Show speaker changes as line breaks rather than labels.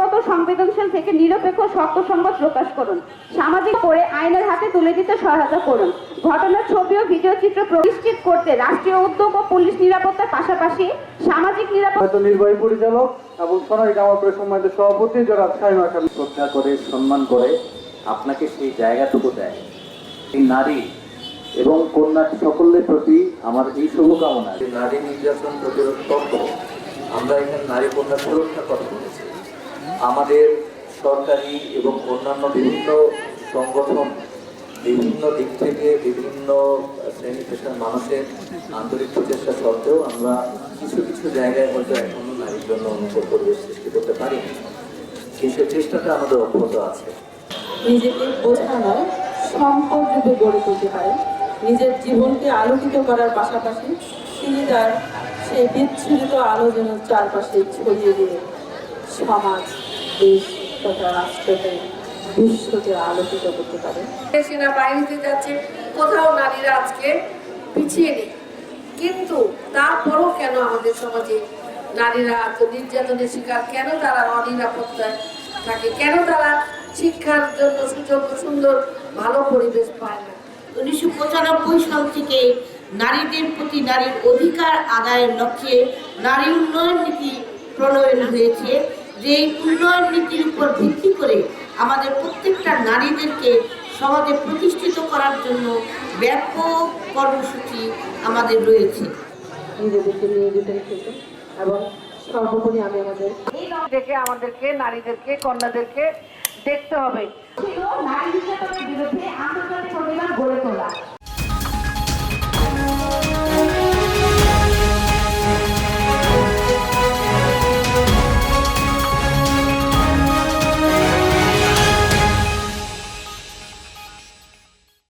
ব্যক্তিগত সংবেদনশীল থেকে নিরপেক্ষ সত্য সংবাদ প্রকাশ করুন। সামাজিক করে আইনের হাতে তুলে দিতে সহায়তা করুন। ঘটনার ছবি ও ভিডিও চিত্র নিশ্চিত করতে রাষ্ট্রীয় উদ্যোগ ও পুলিশ নিরাপত্তার পাশাপাশি সামাজিক নিরাপত্তা
নির্বাহী পরিচালক এবং সোনালী কামাপুরের সম্মানিত সভাপতি যারা সাইমা খান
শ্রদ্ধা করে সম্মান করে আপনাকে সেই জায়গাটুকু দেয়। এই নারী এবং কন্যা সকলের প্রতি আমার এই শুভকামনা। নারী নির্যাতন প্রতিরোধ আমরা এখানে নারী কন্যা সুরক্ষা কথা বলেছি। আমাদের সরকারি এবং অন্যান্য বিভিন্ন সংগঠন বিভিন্ন দিক থেকে বিভিন্ন শ্রেণি পেশার মানুষের আন্তরিক প্রচেষ্টা সত্ত্বেও আমরা কিছু কিছু জায়গায় হয়তো এখনও নারীর জন্য অনুকূল পরিবেশ সৃষ্টি করতে পারিনি। কিন্তু চেষ্টাটা আমাদের অব্যাহত আছে।
নিজেকে বোঝানো সম্পদ রূপে গড়ে তুলতে পারেন নিজের জীবনকে আলোকিত করার পাশাপাশি তিনি তার সেই বিচ্ছুরিত আলো যেন চারপাশে ছড়িয়ে দিয়ে সমাজ দেশ তথা রাষ্ট্রকে বিশ্বকে আলোকিত করতে
সেনাবাহিনীতে যাচ্ছে কোথাও নারীরা আজকে পিছিয়ে নেই। কিন্তু তারপরও কেন আমাদের সমাজে নারীরা এত নির্যাতনের শিকার? কেন তারা অনিরাপত্তায় থাকে? কেন তারা শিক্ষার জন্য সুযোগ সুন্দর ভালো পরিবেশ পায় না?
উনিশশো পঁচানব্বই সাল থেকে নারীদের প্রতি নারীর অধিকার আদায়ের লক্ষ্যে নারী উন্নয়ন নীতি প্রণয়ন হয়েছে। যে এই উন্নয়ন নীতির উপর ভিত্তি করে আমাদের প্রত্যেকটা নারীদেরকে সমাজে প্রতিষ্ঠিত করার জন্য ব্যাপক কর্মসূচি আমাদের রয়েছে।
নিজেদেরকে নিয়োজিত রেখেছে এবং সর্বোপরি আমি আমাদের
দেখে আমাদেরকে নারীদেরকে কন্যাদেরকে দেখতে হবে।
নারী নির্যাতনের বিরুদ্ধে আন্তর্জাতিক অভিযান গড়ে তোলা।